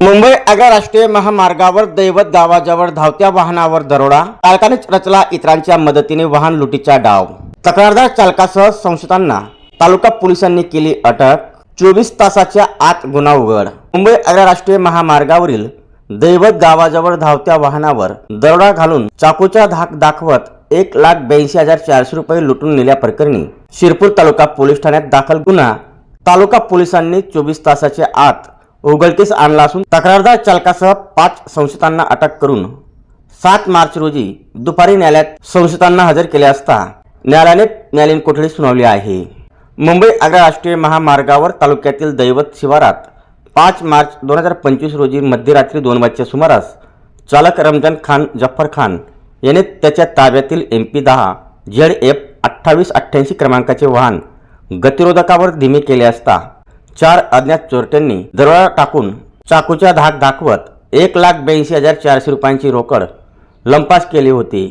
मुंबई आग्रा राष्ट्रीय महामार्गावर दैवत गावाजवळ धावत्या वाहनावर दरोडा चालकानेच रचला इतरांच्या मदतीने वाहन लुटीचा डाव. तक्रारदार चालकासह संशयितांना तालुका पोलिसांनी केली अटक. चोवीस तासाच्या आत गुन्हा उघड. मुंबई आग्रा राष्ट्रीय महामार्गावरील दैवत गावाजवळ धावत्या वाहनावर दरोडा घालून चाकूचा धाक दाखवत एक लाख ब्याऐंशी हजार चारशे रुपये लुटून नेल्या प्रकरणी शिरपूर तालुका पोलीस ठाण्यात दाखल गुन्हा. तालुका पोलिसांनी चोवीस तासाच्या आत उघडकीस आणला असून तक्रारदार चालकासह पाच संशयितांना अटक करून सात मार्च रोजी दुपारी न्यायालयात संशयितांना हजर केले असता न्यायालयाने न्यायालयीन कोठडी सुनावली आहे. मुंबई आग्रा राष्ट्रीय महामार्गावर तालुक्यातील दैवत शिवारात पाच मार्च दोन हजार पंचवीस रोजी मध्यरात्री दोन वाजच्या सुमारास चालक रमजान खान जफर खान याने त्याच्या ताब्यातील एम पी दहा झेड एफ अठ्ठावीस अठ्ठ्याऐंशी क्रमांकाचे वाहन गतिरोधकावर धीमे केले असता चार अज्ञात चोरट्यांनी दरोडा टाकून चाकूचा धाक दाखवत एक लाख ब्याऐंशी हजार चारशे रुपयांची रोकड लंपास केली होती.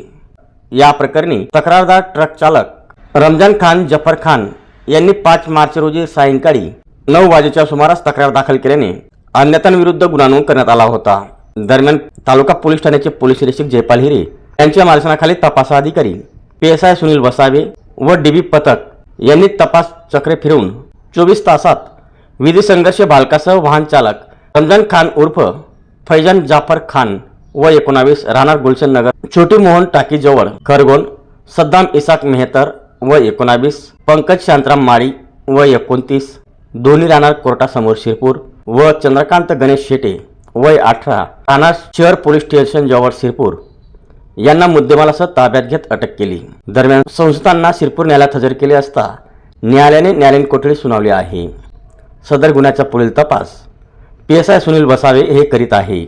या प्रकरणी तक्रारदार ट्रक चालक रमजान खान जफर खान यांनी पाच मार्च रोजी सायंकाळी नऊ वाजेच्या सुमारास तक्रार दाखल केल्याने अन्यतांविरुद्ध गुन्हा नोंद करण्यात आला होता. दरम्यान तालुका पोलीस ठाण्याचे पोलीस निरीक्षक जयपाल हिरे यांच्या मार्गदर्शनाखाली तपासाधिकारी P S I Sunil Vasave व डीबी पथक यांनी तपास चक्रे फिरवून चोवीस तासात विधी संघर्ष बालकासह वाहन चालक रमजान खान उर्फ फैजान जाफर खान व एकोणावीस राहणार गुलशन नगर छोटी मोहन टाकीजवळ खरगोन सद्दाम इसाक मेहतर व एकोणावीस पंकज शांतराम माळी व एकोणतीस दोन्ही राहणार कोर्टासमोर शिरपूर व चंद्रकांत गणेश शेटे वय अठरा राहणार शहर पोलीस स्टेशन जवळ शिरपूर. यांना मुद्देमालासह ताब्यात घेत अटक केली. दरम्यान संस्थांना शिरपूर न्यायालयात हजर केले असता न्यायालयाने न्यायालयीन कोठडी सुनावली आहे. सदर गुन्ह्याचा पुढील तपास. P S I Sunil Vasave हे करीत आहे.